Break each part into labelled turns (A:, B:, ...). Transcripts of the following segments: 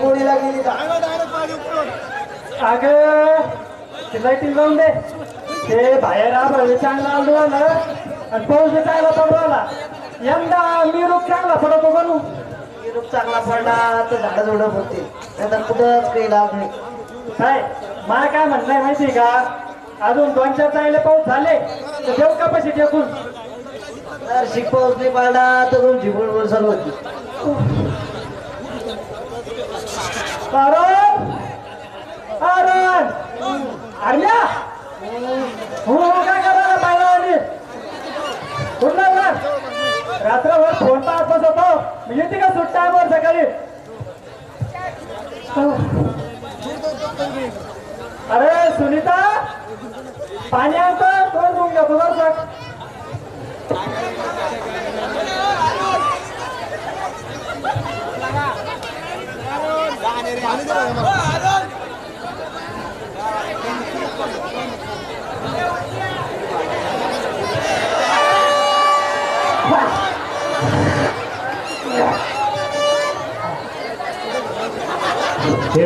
A: कोणीला गेली अग
B: अगं ते लाईटिंग जाऊन दे ते बाहेर आभाळ चांगला आलो आणि पाऊस चांगला पडवाला आला यंदा मी रूप चांगला पडतो बनू
A: रूप चांगला पडला तर झाडं झुडप होते नंतर कुठंच काही लाभ नाही
B: काय मला काय म्हणलंय माहिती का? अजून दोन चार चांगले पाऊस झाले तर देऊ का पैसे टेकून
A: तर शिक पाऊस नाही तर तुमची बुडबुड चालू होती
B: कारण कारण अरण्या हो काय करायला पाहिजे कुठला रात्रभर फोन पाहतच होतो मी म्हणजे येते का सुट्टा वर सकाळी? अरे सुनीता? पाणी आणतो तोंड धुवून बरोबर
C: हे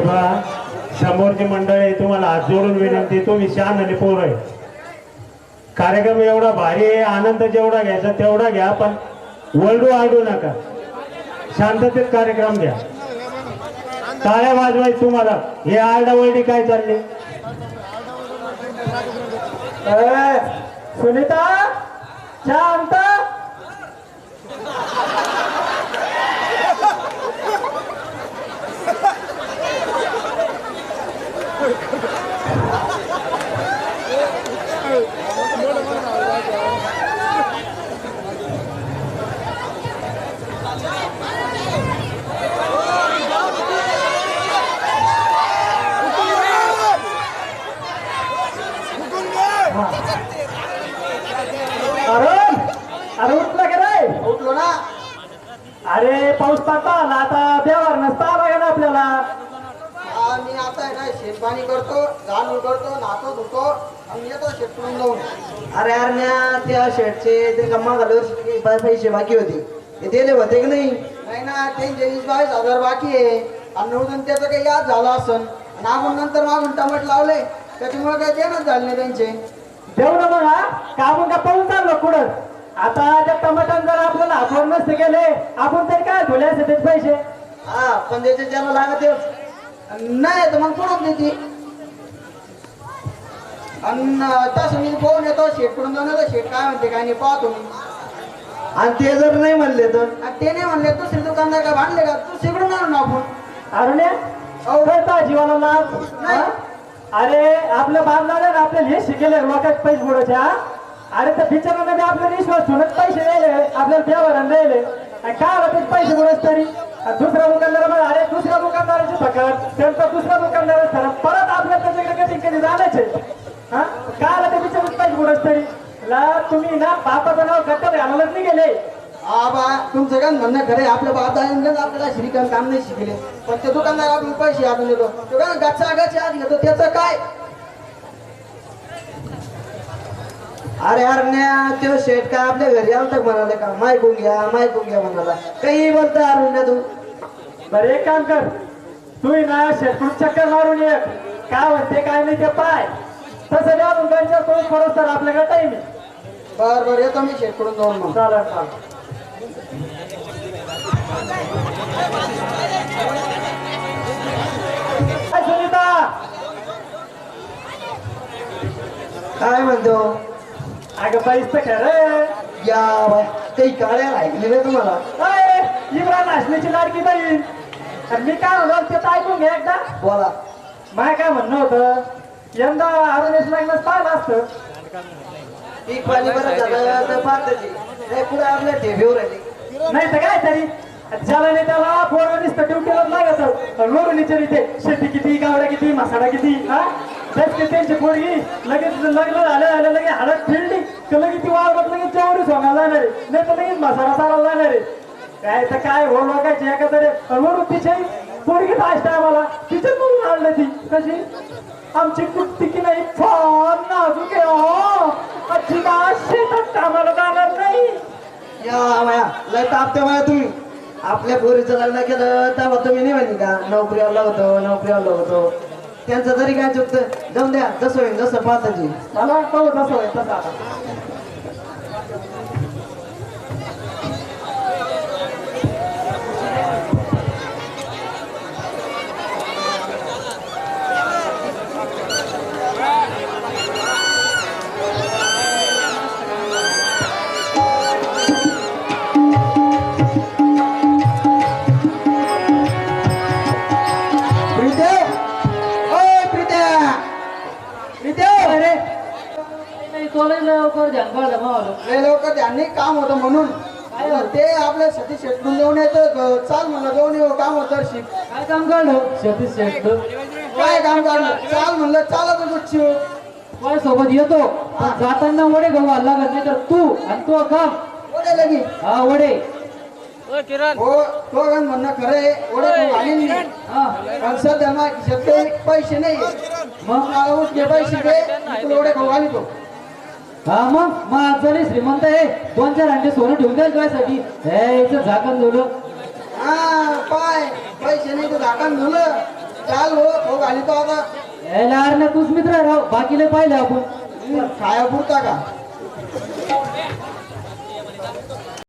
C: बा समोरची मंडळ आहे तुम्हाला हात जोडून विनंती तुम्ही शान आणि पोर आहे. कार्यक्रम एवढा भारी आहे आनंद जेवढा घ्यायचा तेवढा घ्या पण वळडू आडू नका. शांततेत कार्यक्रम घ्या. टाळ्या वाजवाय तुम्हाला. हे आरडावळडी काय चालली?
B: सुनीता शांत अरुण अरे उठला का रे
A: उठलो ना
B: अरे पाऊस आला आता देवार नसता आला का ना आपल्याला.
A: मी आता आहे ना शेतपाणी करतो झाडून करतो नातो धुतो आणि येतो शेतकडून जाऊन. अरे अरण्या त्या शेटचे ते गम्मा घालवर पैसे बाकी होते. ते दिले होते की नाही? नाही ना त्यांचे वीस बावीस हजार बाकी आहे. आणि निवडून त्याचं काही याद झाला असन. आणि आपण नंतर मागून टमाट लावले त्याच्यामुळे काही देणंच झाले नाही त्यांचे.
B: देऊ ना मग हा का आपण का पाहून चाललो कुठं आता त्या टमाटर जर आपल्याला आपण नसते गेले आपण तरी काय धुले असते पैसे?
A: हा पण त्याचे ज्याला लागत. नाही तर मग कोण देते. आणि तसं मी फोन येतो शेटकडून जाऊन येतो शेट काय म्हणते काय नाही पाहतो मी. आणि ते जर नाही म्हणले तर? ते नाही म्हणले दुसरे दुकानदार का भांडले का? तू शिकडून ना आपण.
B: अरुण्या कळता जीवाला लाभ हा? अरे आपल्या बाबला आपल्याला हे शिकेले लोकांचे पैसे बुडायचे हा? अरे त्या बिचारांना बी आपला विश्वास ठेवूनच पैसे द्यायले आपल्याला देवाला द्यायले आणि काय होते पैसे बुडायचे तरी? आणि दुसऱ्या दुकानदार म्हणा, अरे दुसऱ्या दुकानदाराची फकड त्यांचा दुसऱ्या दुकानदार परत आपल्या त्याच्याकडे कधी कधी जाण्याचे. हा? काय आलं ते बिचाराचे पैसे बुडायचे तरी? ला तुम्ही ना बापाचं नाव गट्टर घालायलाच नाही गेले.
A: आबा तुमचं काय म्हणणं खरं आपल्या बाबा आपल्याला श्रीकांत काम नाही शिकले. पण ते दुकानदार आपण पैसे आपण देतो. तो काय गच्चा गच्चा आज घेतो त्याचं काय? अरे अरण्या तो शेट काय आपल्या घरी आलता का म्हणाले का? मायकून घ्या मायकून घ्या म्हणाला. काही बोलता अरुण्या तू?
B: बरं एक काम कर. तू ही ना शेतकरी चक्कर मारून ये. काय म्हणते काय नाही ते पाय. तसं द्या मुलांच्या तोच परत तर आपल्याकडे टाईम
A: बर बर येतो मी शेटकडून जाऊन मग.
B: चालेल चालेल. काय सुनीता.
A: काय म्हणतो?
B: पैसे
A: या बाय काही काळ्या राहिली नाही तुम्हाला
B: अय, इम्रान लाडकी बहीण आणि मी काय म्हणलो ते तर ऐकून घे एकदा
A: बोला
B: माय काय म्हणणं होतं यंदा अरुणेश लग्नच पाहिलं असतं
A: पीक पाणी बरं झालं तर पाहताची नाही पुढे आपल्या ठेवीवर राहिली
B: नाही तर काय तरी ज्याला नाही त्याला पोरं नुसतं ड्युटीलाच लागत वरून विचारिते शेती किती गावडा किती मसाला किती हा तेच की त्यांची पोरगी लगेच लग्न झालं झालं लगेच हळद फिरली तर लगेच ती वाळवत लगेच जेवढी सोंगायला जाणार आहे नाही तर लगेच मसाला चालायला जाणार. आहे काय तर काय हो लोकांची एखाद्या वरून तिचे पोरगी फास्ट आहे मला तिच्याच म्हणून आणलं ती. कशी? आमची कुट्टी की नाही फार नाजूक आहे हो. अजिबात शेतात कामाला जाणार नाही.
A: या माया लय तापते माया तुम्ही. आपल्या पोरीचं लग्न केलं तेव्हा तुम्ही नाही माहिती का? नोकरीवाला होतो नोकरीवाला होतो. त्यांचं तरी काय चुकतं जाऊन द्या जसं होईल जसं पाहताची
B: मला पाहू तसं होईल तसं आता.
D: नाही कॉलेज लवकर ध्यान
A: लय लवकर त्यांनी काम होतं म्हणून. ते आपल्या सती शेटून देऊन येतं. चाल म्हणलं जाऊन येऊ काम होतं शिक
D: काय काम काढलं? शेती शेत
A: काय काम करणार चाल म्हणलं चालत गुच्छी
D: माझ्या सोबत येतो. पण जाताना वडे हल्ला लागत नाही तर तू आणि तो काम.
A: ओढे लगी.
D: हा वडे.
A: हो तो गण म्हणणं खरं आहे. ओढे तू घालीन मी.
D: हा.
A: पण सध्या मग शेतकरी पैसे नाही मग मला पैसे दे मी तुला खाऊ घालितो
D: हा मग मग जरी श्रीमंत आहे दोन चार अंडे सोनं ठेवून द्याल तुझ्यासाठी हे इथं झाकण धुलं
A: हा पाय पैसे नाही तर झाकण धुलं चाल हो खाऊ घालितो आता.
D: यायला अरे तूच मित्र राव. बाकीले पाहिलं आपण.
A: खाया पुरता का?